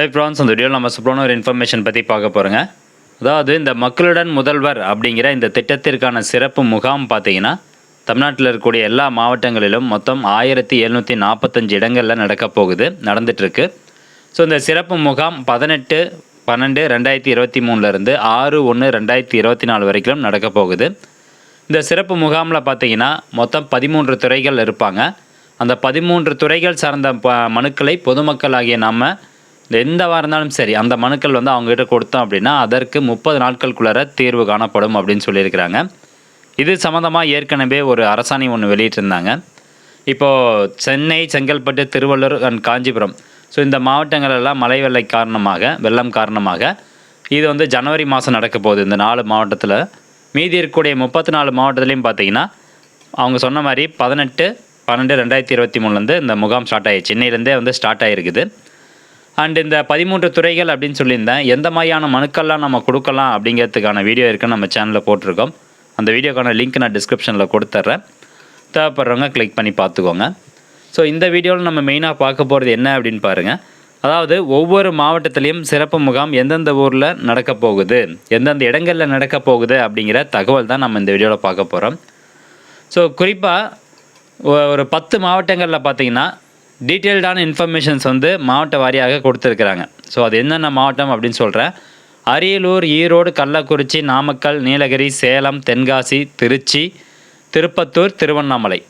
High prawns அந்த வீடியோவில் நம்ம சூப்பரான ஒரு இன்ஃபர்மேஷன் பற்றி பார்க்க போகிறோங்க அதாவது இந்த மக்களுடன் முதல்வர் அப்படிங்கிற இந்த திட்டத்திற்கான சிறப்பு முகாம் பார்த்தீங்கன்னா தமிழ்நாட்டில் இருக்கக்கூடிய எல்லா மாவட்டங்களிலும் மொத்தம் ஆயிரத்தி எழுநூற்றி நாற்பத்தஞ்சு இடங்களில் நடக்க போகுது நடந்துகிட்ருக்கு ஸோ இந்த சிறப்பு முகாம் பதினெட்டு பன்னெண்டு ரெண்டாயிரத்தி இருபத்தி மூணுலேருந்து ஆறு ஒன்று ரெண்டாயிரத்தி இருபத்தி நாலு வரைக்கும் நடக்க போகுது. இந்த சிறப்பு முகாமில் பார்த்தீங்கன்னா மொத்தம் பதிமூன்று துறைகள் இருப்பாங்க. அந்த பதிமூன்று துறைகள் சார்ந்த ப மனுக்களை பொதுமக்களாகிய நம்ம எந்தவாக இருந்தாலும் சரி அந்த மனுக்கள் வந்து அவங்ககிட்ட கொடுத்தோம் அப்படின்னா அதற்கு முப்பது நாட்களுக்குள்ளார தீர்வு காணப்படும் அப்படின்னு சொல்லியிருக்கிறாங்க. இது சம்மந்தமாக ஏற்கனவே ஒரு அரசாணை ஒன்று வெளியிட்டிருந்தாங்க. இப்போது சென்னை செங்கல்பட்டு திருவள்ளூர் அண்ட் காஞ்சிபுரம். ஸோ இந்த மாவட்டங்களெல்லாம் மழை வெள்ளை காரணமாக வெள்ளம் காரணமாக இது வந்து ஜனவரி மாதம் நடக்க போகுது. இந்த நாலு மாவட்டத்தில் மீதி இருக்கக்கூடிய முப்பத்தி நாலு மாவட்டத்துலேயும் பார்த்தீங்கன்னா அவங்க சொன்ன மாதிரி பதினெட்டு பன்னெண்டு ரெண்டாயிரத்தி இருபத்தி மூணுலேருந்து இந்த முகாம் ஸ்டார்ட் ஆகிடுச்சு சென்னையிலேருந்தே வந்து ஸ்டார்ட் ஆகிருக்குது அண்ட் இந்த பதிமூன்று துறைகள் அப்படின்னு சொல்லியிருந்தேன். எந்த மாதிரியான மனுக்கள்லாம் நம்ம கொடுக்கலாம் அப்படிங்கிறதுக்கான வீடியோ இருக்குன்னு நம்ம சேனலில் போட்டிருக்கோம். அந்த வீடியோக்கான லிங்க் நான் டிஸ்கிரிப்ஷனில் கொடுத்துட்றேன். தேவைப்படுறவங்க கிளிக் பண்ணி பார்த்துக்கோங்க. ஸோ இந்த வீடியோவில் நம்ம மெயினாக பார்க்க போகிறது என்ன அப்படின்னு பாருங்கள் அதாவது ஒவ்வொரு மாவட்டத்திலையும் சிறப்பு முகாம் எந்தெந்த ஊரில் நடக்க போகுது எந்தெந்த இடங்களில் நடக்க போகுது அப்படிங்கிற தகவல் தான் நம்ம இந்த வீடியோவில் பார்க்க போகிறோம் ஸோ குறிப்பாக ஒரு பத்து மாவட்டங்களில் பார்த்தீங்கன்னா டீட்டெயில்டான இன்ஃபர்மேஷன்ஸ் வந்து மாவட்ட வாரியாக கொடுத்துருக்குறாங்க. ஸோ அது என்னென்ன மாவட்டம் அப்படின்னு சொல்கிறேன் அரியலூர் ஈரோடு கள்ளக்குறிச்சி நாமக்கல் நீலகிரி சேலம் தென்காசி திருச்சி திருப்பத்தூர் திருவண்ணாமலை.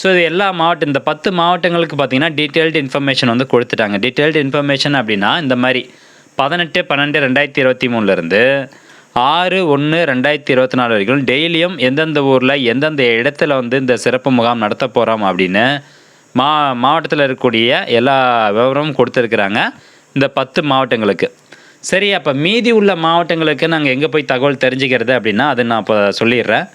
ஸோ இது எல்லா மாவட்டம் இந்த பத்து மாவட்டங்களுக்கு பார்த்திங்கன்னா டீட்டெயில்டு இன்ஃபர்மேஷன் வந்து கொடுத்துட்டாங்க. டீட்டெயில்டு இன்ஃபர்மேஷன் அப்படின்னா இந்த மாதிரி பதினெட்டு பன்னெண்டு ரெண்டாயிரத்தி இருபத்தி மூணுலேருந்து ஆறு ஒன்று ரெண்டாயிரத்தி இருபத்தி நாலு வரைக்கும் டெய்லியும் எந்தெந்த ஊரில் எந்தெந்த இடத்துல வந்து இந்த சிறப்பு முகாம் நடத்த போகிறோம் அப்படின்னு மா மாவட்டத்தில் இருக்கக்கூடிய எல்லா விவரமும் கொடுத்துருக்குறாங்க. இந்த பத்து மாவட்டங்களுக்கு. சரி அப்போ மீதி உள்ள மாவட்டங்களுக்கு நாங்கள் எங்கே போய் தகவல் தெரிஞ்சுக்கிறது அப்படின்னா அது நான் இப்போ சொல்லிடுறேன்.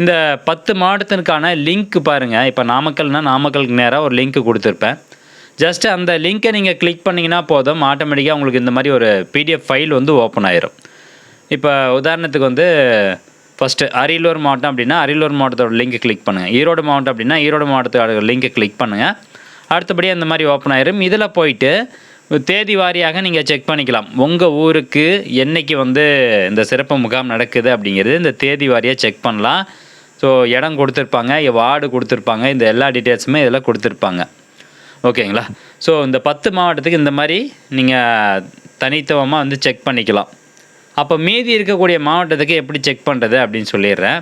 இந்த பத்து மாவட்டத்திற்கான லிங்க் பாருங்கள் இப்போ நாமக்கல்னா நாமக்கலுக்கு நேராக ஒரு லிங்க் கொடுத்துருப்பேன். ஜஸ்ட்டு அந்த லிங்க்கை நீங்கள் கிளிக் பண்ணிங்கன்னா போதும். ஆட்டோமேட்டிக்காக உங்களுக்கு இந்த மாதிரி ஒரு பிடிஎஃப் ஃபைல் வந்து ஓப்பன் ஆயிரும். இப்போ உதாரணத்துக்கு வந்து ஃபஸ்ட்டு அரியலூர் மாவட்டம் அப்படின்னா அரியலூர் மாவட்டத்தோட லிங்க் கிளிக் பண்ணுங்கள் ஈரோடு மாவட்டம் அப்படின்னா ஈரோடு மாவட்டத்தோட லிங்க்கை கிளிக் பண்ணுங்கள் அடுத்தபடி அந்த மாதிரி ஓப்பன் ஆயிரும். இதில் போயிட்டு தேதி வாரியாக நீங்கள் செக் பண்ணிக்கலாம். உங்கள் ஊருக்கு என்னைக்கு வந்து இந்த சிறப்பு முகாம் நடக்குது அப்படிங்கிறது இந்த தேதி வாரியாக செக் பண்ணலாம். ஸோ இடம் கொடுத்துருப்பாங்க வார்டு கொடுத்துருப்பாங்க இந்த எல்லா டீட்டெயில்ஸுமே இதில் கொடுத்துருப்பாங்க. ஓகேங்களா? ஸோ இந்த பத்து மாவட்டத்துக்கு இந்த மாதிரி நீங்கள் தனித்துவமாக வந்து செக் பண்ணிக்கலாம். அப்போ மீதி இருக்கக்கூடிய மாவட்டத்துக்கு எப்படி செக் பண்ணுறது அப்படின்னு சொல்லிடுறேன்.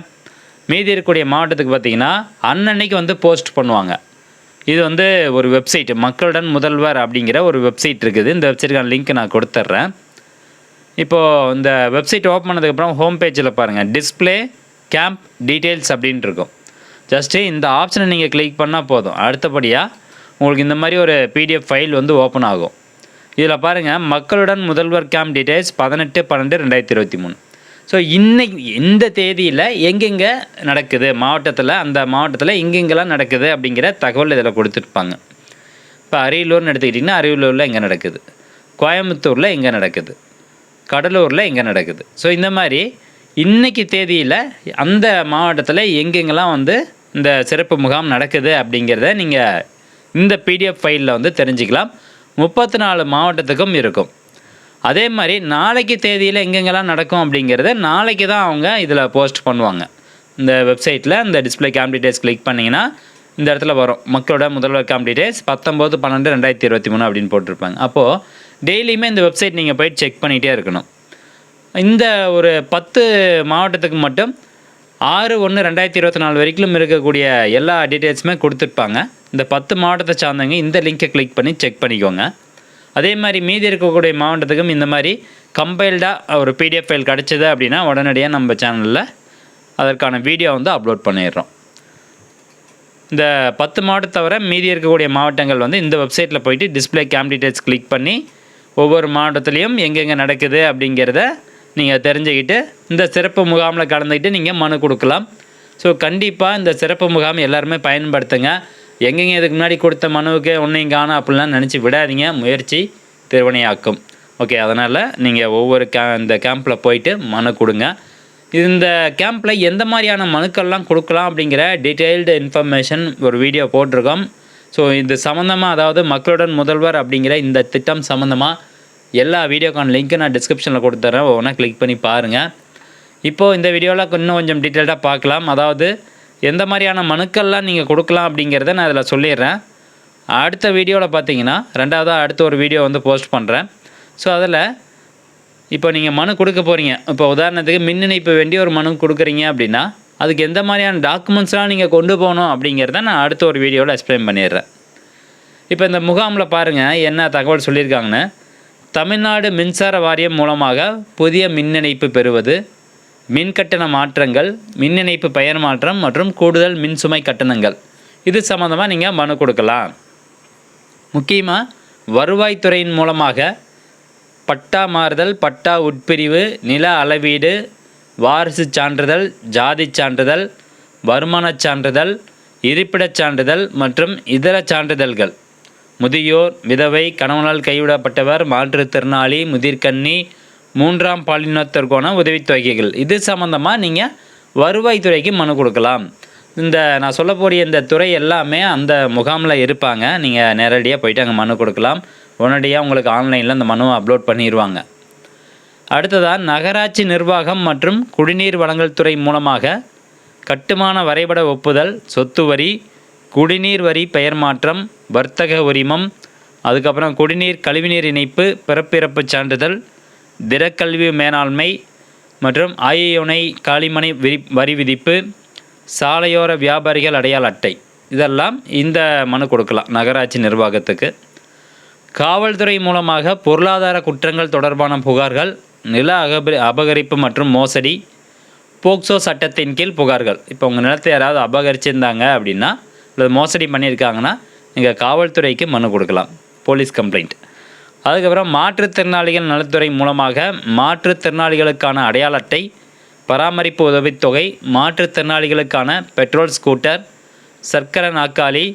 மீதி இருக்கக்கூடிய மாவட்டத்துக்கு பார்த்தீங்கன்னா அன்னன்னைக்கு வந்து போஸ்ட் பண்ணுவாங்க. இது வந்து ஒரு வெப்சைட் மக்களுடன் முதல்வர் அப்படிங்கிற ஒரு வெப்சைட் இருக்குது. இந்த வெப்சைட்டுக்கான லிங்க் நான் கொடுத்துட்றேன். இப்போது இந்த வெப்சைட் ஓப்பன் பண்ணதுக்கப்புறம் ஹோம் பேஜில் பாருங்கள் டிஸ்ப்ளே கேம்ப் டீட்டெயில்ஸ் அப்படின்ட்டு இருக்கும். ஜஸ்ட்டு இந்த ஆப்ஷனை நீங்கள் கிளிக் பண்ணால் போதும். அடுத்தபடியாக உங்களுக்கு இந்த மாதிரி ஒரு பிடிஎஃப் ஃபைல் வந்து ஓப்பன் ஆகும். இதில் பாருங்கள் மக்களுடன் முதல்வர் கேம்ப் டீட்டெயில்ஸ் பதினெட்டு பன்னெண்டு ரெண்டாயிரத்தி இருபத்தி மூணு. ஸோ இன்னைக்கு இந்த தேதியில் எங்கெங்கே நடக்குது? மாவட்டத்தில் அந்த மாவட்டத்தில் எங்கெங்கெல்லாம் நடக்குது அப்படிங்கிற தகவல் இதில் கொடுத்துருப்பாங்க. இப்போ அரியலூர்னு எடுத்துக்கிட்டிங்கன்னா அரியலூரில் எங்கே நடக்குது? கோயம்புத்தூரில் எங்கே நடக்குது? கடலூரில் எங்கே நடக்குது? ஸோ இந்த மாதிரி இன்னைக்கு தேதியில் அந்த மாவட்டத்தில் எங்கெங்கெல்லாம் வந்து இந்த சிறப்பு முகாம் நடக்குது அப்படிங்கிறத நீங்கள் இந்த பிடிஎஃப் ஃபைலில் வந்து தெரிஞ்சுக்கலாம். முப்பத்தி நாலு மாவட்டத்துக்கும் இருக்கும். அதே மாதிரி நாளைக்கு தேதியில் எங்கெங்கெல்லாம் நடக்கும் அப்படிங்கிறத நாளைக்கு தான் அவங்க இதில் போஸ்ட் பண்ணுவாங்க. இந்த வெப்சைட்டில் இந்த டிஸ்பிளே கேம் டீடைல்ஸ் கிளிக் பண்ணிங்கன்னா இந்த இடத்துல வரும். மக்களோட முதல்வர் கேம் டீடைல்ஸ் பத்தொம்போது பன்னெண்டு ரெண்டாயிரத்தி இருபத்தி மூணு அப்படின்னு போட்டிருப்பாங்க. அப்போது டெய்லியுமே இந்த வெப்சைட் நீங்கள் போயிட்டு செக் பண்ணிகிட்டே இருக்கணும். இந்த ஒரு பத்து மாவட்டத்துக்கு மட்டும் ஆறு ஒன்று ரெண்டாயிரத்தி இருபத்தி நாலு வரைக்கும் இருக்கக்கூடிய எல்லா டீட்டெயில்ஸுமே கொடுத்துருப்பாங்க. இந்த பத்து மாவட்டத்தை சார்ந்தவங்க இந்த லிங்கை கிளிக் பண்ணி செக் பண்ணிக்கோங்க. அதே மாதிரி மீதி இருக்கக்கூடிய மாவட்டத்துக்கும் இந்த மாதிரி கம்பைல்டாக ஒரு பிடிஎஃப் ஃபைல் கிடச்சிது அப்படின்னா உடனடியாக நம்ம சேனலில் அதற்கான வீடியோ வந்து அப்லோட் பண்ணிடுறோம். இந்த பத்து மாவட்டத்தை தவிர மீதி இருக்கக்கூடிய மாவட்டங்கள் வந்து இந்த வெப்சைட்டில் போயிட்டு டிஸ்பிளே கேம் டீட்டெயில்ஸ் கிளிக் பண்ணி ஒவ்வொரு மாவட்டத்துலேயும் எங்கெங்கே நடக்குது அப்படிங்கிறத நீங்கள் தெரிஞ்சுக்கிட்டு இந்த சிறப்பு முகாமில் கலந்துக்கிட்டு நீங்கள் மனு கொடுக்கலாம். ஸோ கண்டிப்பாக இந்த சிறப்பு முகாம் எல்லாருமே பயன்படுத்துங்க. எங்கெங்க இதுக்கு முன்னாடி கொடுத்த மனுவுக்கு ஒன்றையும் காணும் அப்படிலாம் நினச்சி விடாதீங்க. முயற்சி திருவனையாக்கும் ஓகே அதனால் நீங்கள் ஒவ்வொரு கே இந்த கேம்பில் போயிட்டு மனு கொடுங்க. இந்த கேம்பில் எந்த மாதிரியான மனுக்கள்லாம் கொடுக்கலாம் அப்படிங்கிற டீட்டெயில்டு இன்ஃபர்மேஷன் ஒரு வீடியோ போட்டிருக்கோம். ஸோ இது சம்மந்தமாக அதாவது மக்களுடன் முதல்வர் அப்படிங்கிற இந்த திட்டம் சம்மந்தமாக எல்லா வீடியோக்கான லிங்க்கும் நான் டிஸ்கிரிப்ஷனில் கொடுத்துட்றேன் ஒவ்வொன்றா கிளிக் பண்ணி பாருங்கள் இப்போது இந்த வீடியோவில் இன்னும் கொஞ்சம் டீட்டெயில்டாக பார்க்கலாம். அதாவது எந்த மாதிரியான மனுக்கள்லாம் நீங்கள் கொடுக்கலாம் அப்படிங்கிறத நான் இதில் சொல்லிடுறேன். அடுத்த வீடியோவில் பார்த்தீங்கன்னா ரெண்டாவதாக அடுத்த ஒரு வீடியோ வந்து போஸ்ட் பண்ணுறேன் ஸோ அதில் இப்போ நீங்கள் மனு கொடுக்க போகிறீங்க இப்போ உதாரணத்துக்கு மின் இணைப்பு வேண்டிய ஒரு மனு கொடுக்குறீங்க அப்படின்னா அதுக்கு எந்த மாதிரியான டாக்குமெண்ட்ஸ்லாம் நீங்கள் கொண்டு போகணும் அப்படிங்கிறத நான் அடுத்த ஒரு வீடியோவில் எக்ஸ்பிளைன் பண்ணிடுறேன். இப்போ இந்த முகாமில் பாருங்கள் என்ன தகவல் சொல்லியிருக்காங்கன்னு. தமிழ்நாடு மின்சார வாரியம் மூலமாக புதிய மின் இணைப்பு பெறுவது மின் கட்டண மாற்றங்கள் மின் இணைப்பு பெயர் மாற்றம் மற்றும் கூடுதல் மின் சுமை கட்டணங்கள். இது சம்மந்தமாக நீங்கள் மனு கொடுக்கலாம். முக்கியமாக வருவாய்த்துறையின் மூலமாக பட்டா மாறுதல் பட்டா உட்பிரிவு நில அளவீடு வாரிசு சான்றிதழ் ஜாதி சான்றிதழ் வருமானச் சான்றிதழ் இருப்பிடச் சான்றிதழ் மற்றும் இதர சான்றிதழ்கள். முதியோர் விதவை கணவனால் கைவிடப்பட்டவர் மாற்றுத்திறனாளி முதிர்கன்னி மூன்றாம் பாலினத்திற்கான உதவித்தொகைகள் இது சம்மந்தமாக நீங்கள் வருவாய்த்துறைக்கு மனு கொடுக்கலாம். இந்த நான் சொல்லக்கூடிய இந்த துறை எல்லாமே அந்த முகாமில் இருப்பாங்க. நீங்கள் நேரடியாக போயிட்டு அங்கே மனு கொடுக்கலாம். உடனடியாக உங்களுக்கு ஆன்லைனில் அந்த மனுவை அப்லோட் பண்ணிடுவாங்க அடுத்ததாக நகராட்சி நிர்வாகம் மற்றும் குடிநீர் வழங்கல் துறை மூலமாக கட்டுமான வரைபட ஒப்புதல் சொத்து வரி குடிநீர் வரி பெயர் மாற்றம் வர்த்தக உரிமம் அதுக்கப்புறம் குடிநீர் கழிவுநீர் இணைப்பு பிறப்பிறப்பு சான்றிதழ் திறக்கல்வி மேலாண்மை மற்றும் ஆயுனை காலிமனை விரி வரி விதிப்பு சாலையோர வியாபாரிகள் அடையாள அட்டை. இதெல்லாம் இந்த மனு கொடுக்கலாம் நகராட்சி நிர்வாகத்துக்கு. காவல்துறை மூலமாக பொருளாதார குற்றங்கள் தொடர்பான புகார்கள் நில அகபரி அபகரிப்பு மற்றும் மோசடி போக்சோ சட்டத்தின் கீழ் புகார்கள். இப்போ உங்கள் நிலத்தை யாராவது அபகரிச்சிருந்தாங்க அப்படின்னா இல்லை மோசடி பண்ணியிருக்காங்கன்னா நீங்கள் காவல்துறைக்கு மனு கொடுக்கலாம் போலீஸ் கம்ப்ளைண்ட். அதுக்கப்புறம் மாற்றுத்திறனாளிகள் நலத்துறை மூலமாக மாற்றுத்திறனாளிகளுக்கான அடையாள அட்டை பராமரிப்பு உதவித்தொகை மாற்றுத்திறனாளிகளுக்கான பெட்ரோல் ஸ்கூட்டர் சர்க்கர நாக்காளி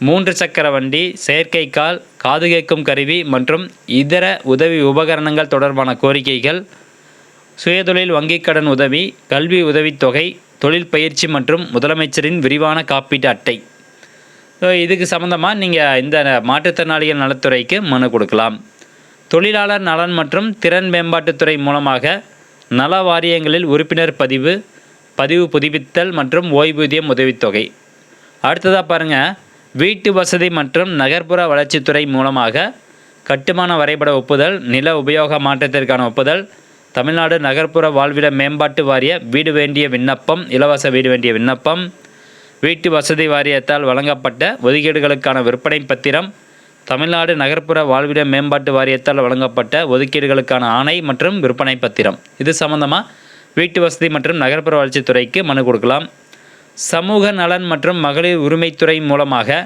மூன்று சக்கர வண்டி செயற்கை கால் காது கேட்கும் கருவி மற்றும் இதர உதவி உபகரணங்கள் தொடர்பான கோரிக்கைகள் சுயதொழில் வங்கிக் கடன் உதவி கல்வி உதவித்தொகை தொழில் பயிற்சி மற்றும் முதலமைச்சரின் விரிவான காப்பீட்டு அட்டை. இதுக்கு சம்மந்தமாக நீங்கள் இந்த மாற்றுத்திறனாளிகள் நலத்துறைக்கு மனு கொடுக்கலாம். தொழிலாளர் நலன் மற்றும் திறன் மேம்பாட்டுத்துறை மூலமாக நல வாரியங்களில் உறுப்பினர் பதிவு பதிவு புதுப்பித்தல் மற்றும் ஓய்வூதியம் உதவித்தொகை. அடுத்ததாக பாருங்கள் வீட்டு வசதி மற்றும் நகர்ப்புற வளர்ச்சித்துறை மூலமாக கட்டுமான வரைபட ஒப்புதல் நில உபயோக மாற்றத்திற்கான ஒப்புதல் தமிழ்நாடு நகர்ப்புற வாழ்விட மேம்பாட்டு வாரிய வீடு வேண்டிய விண்ணப்பம் இலவச வீடு வேண்டிய விண்ணப்பம் வீட்டு வசதி வாரியத்தால் வழங்கப்பட்ட ஒதுக்கீடுகளுக்கான விற்பனை பத்திரம் தமிழ்நாடு நகர்ப்புற வாழ்விட மேம்பாட்டு வாரியத்தால் வழங்கப்பட்ட ஒதுக்கீடுகளுக்கான ஆணை மற்றும் விற்பனை பத்திரம். இது சம்பந்தமாக வீட்டு வசதி மற்றும் நகர்ப்புற வளர்ச்சித்துறைக்கு மனு கொடுக்கலாம். சமூக நலன் மற்றும் மகளிர் உரிமைத்துறை மூலமாக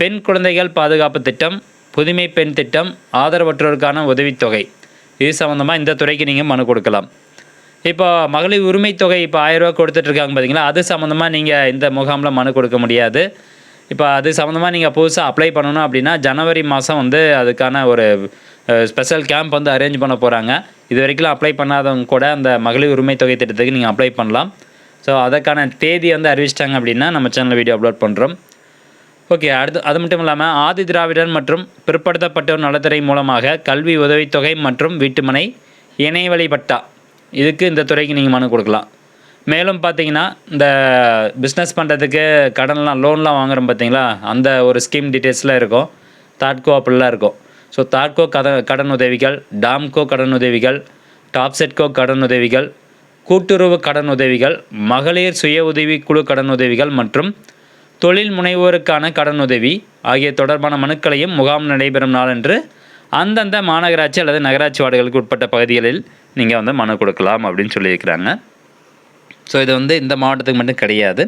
பெண் குழந்தைகள் பாதுகாப்பு திட்டம் புதுமை பெண் திட்டம் ஆதரவற்றோருக்கான உதவித்தொகை. இது சம்மந்தமாக இந்த துறைக்கு நீங்கள் மனு கொடுக்கலாம். இப்போ மகளிர் உரிமை தொகை இப்போ ஆயிரரூவா கொடுத்துட்ருக்காங்க பார்த்தீங்களா? அது சம்மந்தமாக நீங்கள் இந்த முகாமில் மனு கொடுக்க முடியாது. இப்போ அது சம்மந்தமாக நீங்கள் புதுசாக அப்ளை பண்ணணும் அப்படின்னா ஜனவரி மாதம் வந்து அதுக்கான ஒரு ஸ்பெஷல் கேம்ப் வந்து அரேஞ்ச் பண்ண போகிறாங்க இது வரைக்கும் அப்ளை பண்ணாதவங்க கூட அந்த மகளிர் உரிமை தொகை திட்டத்துக்கு நீங்கள் அப்ளை பண்ணலாம். ஸோ அதற்கான தேதி வந்து அறிவிச்சிட்டாங்க அப்படின்னா நம்ம சேனலில் வீடியோ அப்லோட் பண்ணுறோம் ஓகே அடுத்து அது மட்டும் இல்லாமல் ஆதி திராவிடர் மற்றும் பிற்படுத்தப்பட்டோர் நலத்துறை மூலமாக கல்வி உதவித்தொகை மற்றும் வீட்டுமனை இணையவழி பட்டா இதுக்கு இந்த துறைக்கு நீங்கள் மனு கொடுக்கலாம். மேலும் பார்த்தீங்கன்னா இந்த பிஸ்னஸ் பண்ணுறதுக்கு கடன்லாம் லோன்லாம் வாங்குறோம் பார்த்தீங்களா அந்த ஒரு ஸ்கீம் டீட்டெயில்ஸ்லாம் இருக்கும். தாட்கோ அப்படிலாம் இருக்கும். ஸோ தாட்கோ கத கடன் உதவிகள் டாம்கோ கடன் உதவிகள் டாப்செட்கோ கடன் உதவிகள் கூட்டுறவு கடன் உதவிகள் மகளிர் சுய உதவி குழு கடன் உதவிகள் மற்றும் தொழில் முனைவோருக்கான கடன் உதவி ஆகிய தொடர்பான மனுக்களையும் முகாம் நடைபெறும் நாளன்று அந்தந்த மாநகராட்சி அல்லது நகராட்சி வார்டுகளுக்கு உட்பட்ட பகுதிகளில் நீங்கள் வந்து மனு கொடுக்கலாம் அப்படின்னு சொல்லியிருக்கிறாங்க. ஸோ இது வந்து இந்த மாவட்டத்துக்கு மட்டும் கிடையாது.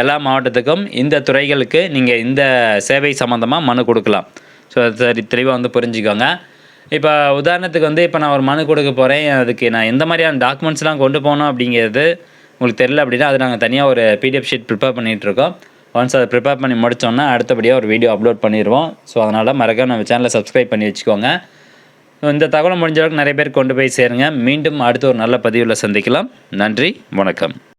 எல்லா மாவட்டத்துக்கும் இந்த துறைகளுக்கு நீங்கள் இந்த சேவை சம்மந்தமாக மனு கொடுக்கலாம். ஸோ சரி தெளிவாக வந்து புரிஞ்சுக்கோங்க. இப்போ உதாரணத்துக்கு வந்து இப்போ நான் ஒரு மனு கொடுக்க போகிறேன் அதுக்கு நான் எந்த மாதிரியான டாக்குமெண்ட்ஸ்லாம் கொண்டு போகணும் அப்படிங்கிறது உங்களுக்கு தெரில அப்படின்னா அது நாங்கள் தனியாக ஒரு பிடிஎஃப் ஷீட் ப்ரிப்பேர் பண்ணிகிட்ருக்கோம் ஒன்ஸ் அதை ப்ரிப்பேர் பண்ணி முடித்தோன்னா அடுத்தபடியாக ஒரு வீடியோ அப்லோட் பண்ணிடுவோம் ஸோ அதனால் மறக்காம நம்ம சேனலை சப்ஸ்கிரைப் பண்ணி வச்சுக்கோங்க. இந்த தகவல் முடிஞ்ச அளவுக்கு நிறைய பேர் கொண்டு போய் சேருங்க. மீண்டும் அடுத்த ஒரு நல்ல பதிவில் சந்திக்கலாம். நன்றி வணக்கம்.